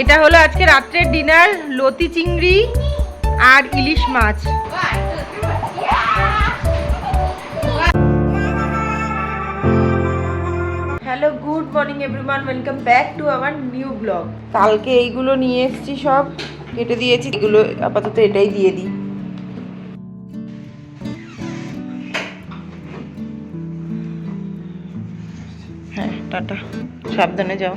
এটা হলো আজকে রাত্রের ডিনার, লতি চিংড়ি আর ইলিশ মাছ। Hello, good morning everyone, welcome back to our new blog. কালকে এইগুলো নিয়ে এসেছি সব, কেটে দিয়েছি, এগুলো আপাতত এটাই দিয়ে দিই। হ্যাঁ টাটা, সাবধানে যাও।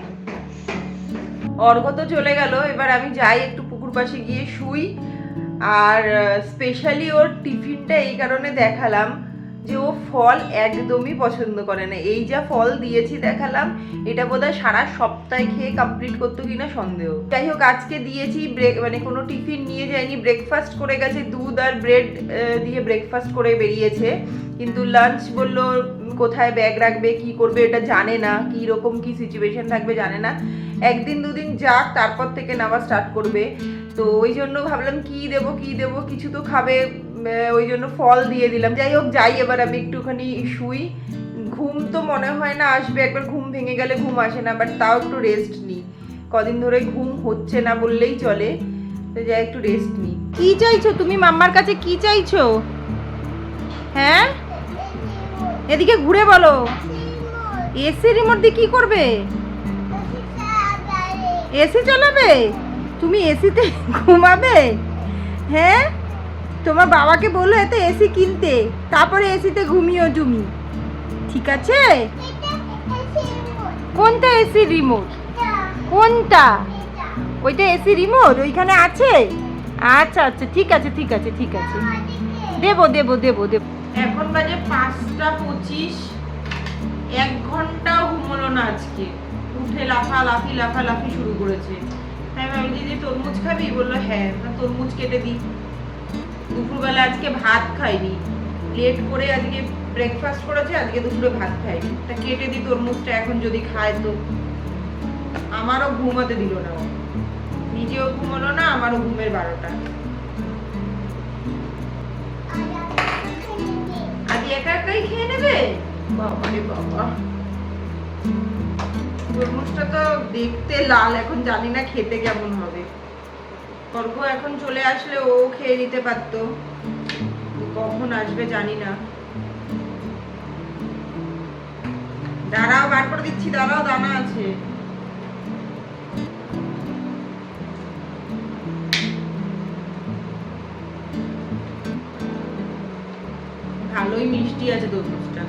অর্ঘ তো চলে গেল, এবার আমি যাই একটু পুকুর পাশে গিয়ে শুই। আর স্পেশালি ওর টিফিনটা এই কারণে দেখালাম যে ও ফল একদমই পছন্দ করে না। এই যা ফল দিয়েছি দেখালাম, এটা বোধহয় সারা সপ্তাহে খেয়ে কমপ্লিট করতো কিনা সন্দেহ। যাই হোক, আজকে দিয়েছি ব্রেক মানে কোনো টিফিন নিয়ে যায়নি ব্রেকফাস্ট করে গেছে, দুধ আর ব্রেড দিয়ে ব্রেকফাস্ট করে বেরিয়েছে। কিন্তু লাঞ্চ বলল কোথায় ব্যাগ রাখবে, কি করবে, এটা জানে না, কি রকম, কি সিচুয়েশন থাকবে জানে না। একদিন, দুদিন যাক, তারপর থেকে নেওয়া স্টার্ট করবে। তো ওই জন্য ভাবলাম, কি দেবো কি দেবো, কিছু তো খাবে ওই জন্য ফল দিয়ে দিলাম। যাই হোক, যাই, এবার আমি একটুখানি শুই। ঘুম তো মনে হয় না আসবে, একবার ঘুম ভেঙে গেলে ঘুম আসে না বাট তাও একটু রেস্ট নিই। কদিন ধরে ঘুম হচ্ছে না বললেই চলে, তো যাই, একটু রেস্ট নিই। কি চাইছো? তুমি মাম্মার কাছে কি চাইছো? হ্যাঁ? এদিকে ঘুরে বলো। এসি রিমোট দিয়ে কি করবে? এসি চালাবে? তুমি এসিতে ঘুমাবে? হ্যাঁ? তোমার বাবাকে বলো এতে এসি কিনতে। তারপরে এসিতে ঘুমিও তুমি। ঠিক আছে? কোনটা এসি রিমোট কোনটা? ওইটা এসি রিমোট ওইখানে আছে? আচ্ছা আচ্ছা ঠিক আছে ঠিক আছে ঠিক আছে। দেবো দেবো দেবো দেবো। এখন বাজে পাঁচটা পঁচিশ। এক ঘন্টাও ঘুমোলো না আজকে। উঠে লাফা লাফি লাফা লাফি শুরু করেছে। তাই ভাবছি যে তরমুজ খাবি? বলল হ্যাঁ তরমুজ কেটে দিই। দুপুরবেলা আজকে ভাত খাইনি। লেট করে আজকে ব্রেকফাস্ট করেছে, আজকে দুপুরে ভাত খাইনি। তা কেটে দিই তরমুজটা এখন যদি খায় তো। আমারও ঘুমাতে দিল না নিজেও ঘুমালো না, আমারও ঘুমের বারোটা। আদি একা একাই খেয়ে নেবে? বাবা রে বাবা। তরমুজটা তো দেখতে লাল, এখন জানি না খেতে কেমন হবে। অর্ঘ এখন চলে আসলে ও খেয়ে নিতে পারতো। কখন আসবে জানি না। দাঁড়াও, বার করে দিচ্ছি, দাঁড়াও, দানা আছে। ভালোই মিষ্টি আছে তরমুজটা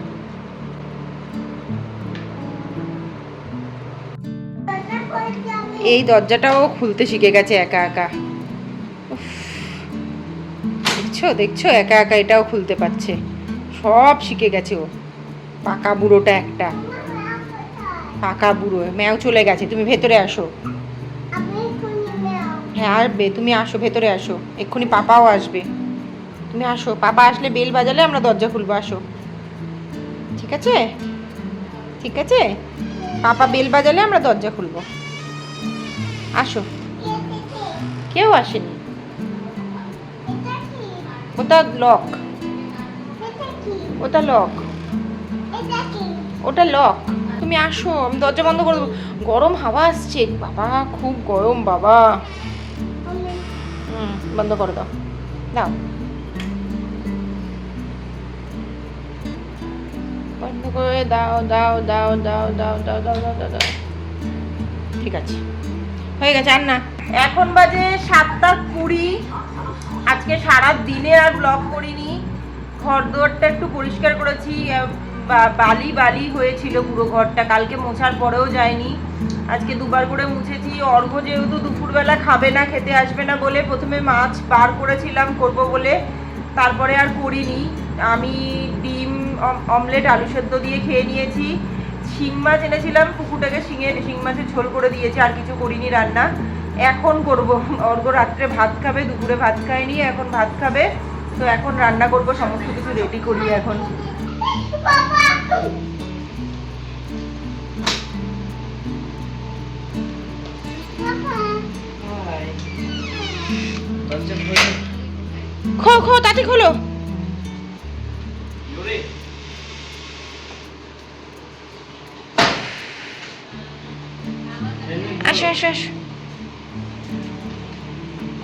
এই দরজাটাও খুলতে শিখে গেছে একা একা। উফ। দেখছ দেখছ একা একা এটাও খুলতে পারছে। সব শিখে গেছে ও। পাকা বুড়োটা একটা। পাকা বুড়ো ম্যাও চলে গেছে তুমি ভেতরে আসো। হ্যাঁ আসবে তুমি আসো ভেতরে আসো। এক্ষুনি পাপাও আসবে। তুমি আসো। পাপা আসলে বেল বাজালে আমরা দরজা খুলবো, আসো। ঠিক আছে? ঠিক আছে? পাপা বেল বাজালে আমরা দরজা খুলবো। আসো। কেউ আসেনি। ওটা লক ওটা লক ওটা লক তুমি আসো, আমি দরজা বন্ধ করে দেবো। গরম হাওয়া আসছে। বাবা, খুব গরম, বাবা। হুম, বন্ধ করে দাও। দাও। করে দাও দাও দাও দাও দাও দাও দাও দাও দাও দাও। ঠিক আছে। হয়ে গেছে, আর না। এখন বাজে সাতটা কুড়ি। আজকে সারা দিনে আর ব্লগ করিনি। ঘর দুয়ারটা একটু পরিষ্কার করেছি। বালি বালি হয়েছিল পুরো ঘরটা। কালকে মোছার পরেও যায়নি আজকে দুবার করে মুছেছি। অর্ঘ যেহেতু দুপুরবেলা খাবে না, খেতে আসবে না বলে প্রথমে মাছ বার করেছিলাম করব বলে। তারপরে আর করিনি। আমি ডিম অমলেট আলু সেদ্ধ দিয়ে খেয়ে নিয়েছি। শিং মাছ এনেছিলাম পুকুরটাকে শিঙে শিং মাছের ঝোল করে দিয়েছি আর কিছু করিনি রান্না। এখন করব অর্ঘ রাত্রে ভাত খাবে দুপুরে ভাত খায়নি এখন ভাত খাবে। তো এখন রান্না করব সমস্ত কিছু রেডি করি এখন। খো খো তাতে খোলো। আসো আসো আসো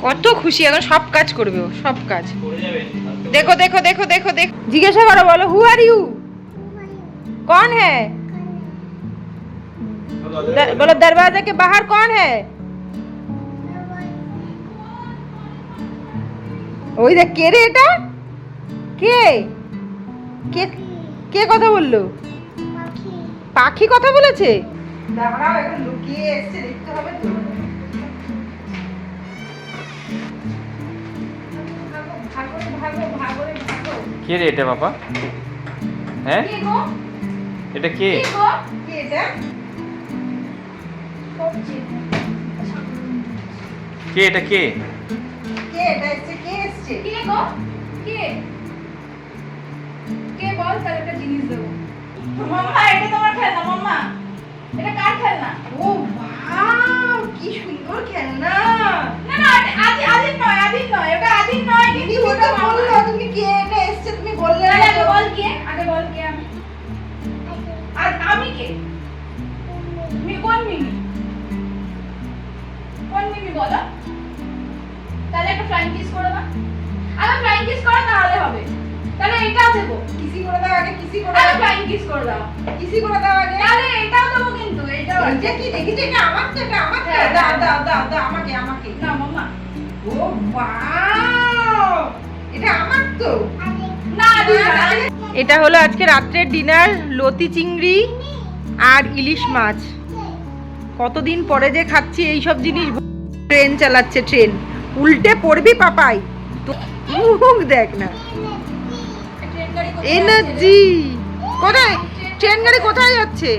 কত খুশি এখন সব কাজ করবে ও সব কাজ করে যাবেন देखो देखो देखो देखो देखो जिज्ञासा करो बोलो हु आर यू कौन है दर, बोलो दरवाजे के बाहर कौन है ওই দেখ কে রে এটা কে কে কে কথা বললো পাখি কথা বলেছে দাঁড়াও এখন লুকিয়ে এসছে দেখতে হবে তো। ভাগো ভাগো ভাগো রে ভাগো। কে রে এটা বাবা? হ্যাঁ? এটা কে? কে এটা? কে কে? কে এটা এসছে? কে এসছে? কে গো? কে? কে বল তাহলে একটা জিনিস দেবো। কার খেলনা ও বাহ কি সুন্দর খেলনা। না না এটা আদি নয় আদিন নয় এটা আদিন নয় তুমি কিন্তু ওটা ওটা বলল তুমি কে? এটা এসছে তুমি বললে না আগে বল কে? আগে বল কে আমি? আর আমি কে? মি কোন মিমি? কোন মিমি বলো? তাহলে একটা ফ্লাইং কিস করে দাও আগে ফ্লাইং কিস করো তাহলে হবে। তাহলে এটাও দেবো। কিসি করে দাও আগে কিসি করে আগে দাও। ফ্লাইং কিস করে দাও। কিসি করে দাও আগে। তাহলে এটাও দেবো কিন্তু এটাও আছে। এটা কি দেখি যে এটা আমার তো এটা আমার তো হ্যাঁ, দাও। দাও দাও দাও আমাকে আমাকে। না মাম্মা ও বাহ এটা আমার তো। না এটা হলো আজকে রাত্রের ডিনার লতি চিংড়ি আর ইলিশ মাছ। কতদিন পরে যে খাচ্ছি এই সব জিনিস ট্রেন চালাচ্ছে ট্রেন। উল্টে পড়বি পাপাই। তো মুখ দেখ না। এনার্জি কোথায়? ট্রেন গাড়ি কোথায় যাচ্ছে?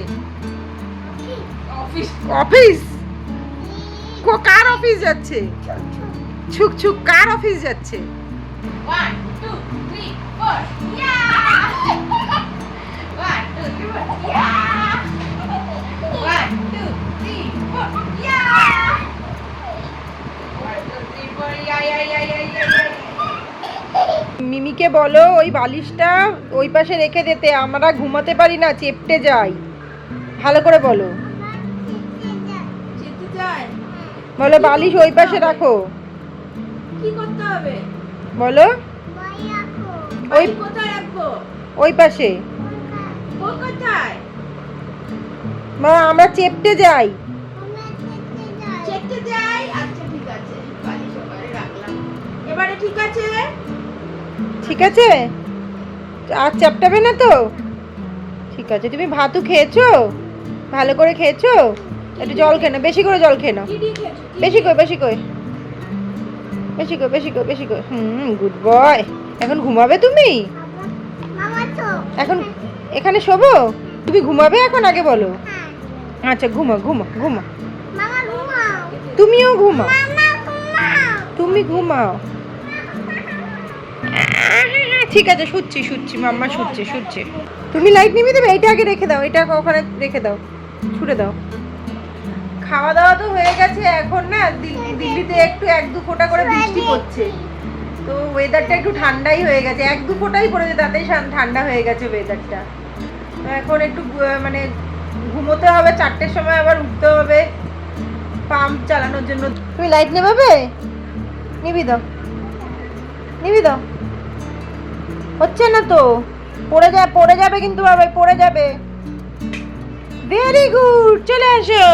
অফিস কার অফিস যাচ্ছে? ছুক ছুক কার অফিস যাচ্ছে? One two three four yeah মিমিকে বলো ওই বালিশটা ওই পাশে রেখে দিতে আমরা ঘুমাতে পারি না চেপটে যাই। ভালো করে বলো। বলো বালিশ ওই পাশে রাখো। কি করতে হবে? বলো। ওই ওই কোথায় রাখব? ওই পাশে। কোথায়? মা আমরা চেপটে যাই। চেকতে যাই? আচ্ছা ঠিক আছে। বাড়ি সকালে রাখলাম। এবারে ঠিক আছে? ঠিক আছে? আর চাপটাবে না তো? ঠিক আছে তুমি ভাতু খেয়েছো? ভালো করে খেয়েছো? একটু জল খেয়ে বেশি করে জল খেয়ে নাও। বেশি করে বেশি করে। বেশি করে বেশি করে বেশি করে। হুম গুড বয় এখন ঘুমাবে তুমি? এখন এখানে শোবো? তুমি ঘুমাবে এখন আগে বলো। আচ্ছা ঘুমা ঘুমা ঘুমা। তুমিও ঘুমাও। তুমি ঘুমাও। ঠিক আছে, শুচ্ছি শুচ্ছি, মাম্মা শুচ্ছে শুচ্ছে। তুমি লাইট নিবি দেবে এইটা আগে রেখে দাও, এটা ওখানে রেখে দাও, ছুড়ে দাও। খাওয়া দাওয়া তো হয়ে গেছে, এখন না দিল্লি- দিল্লিতে একটু এক দু ফোঁটা করে বৃষ্টি পড়ছে। তো ওয়েদারটা একটু ঠান্ডাই হয়ে গেছে, এক দু ফোঁটাই পড়েছে তাতেই ঠান্ডা হয়ে গেছে ওয়েদারটা এখন একটু মানে ঘুমোতে হবে, চারটের সময় আবার উঠতে হবে পাম্প চালানোর জন্য। তুমি লাইট নেভাবে নিবি দাও। নিবি দাও। হচ্ছে না তো? পড়ে যা, পড়ে যাবে কিন্তু বাবা পড়ে যাবে। ভেরি গুড চলে আসো।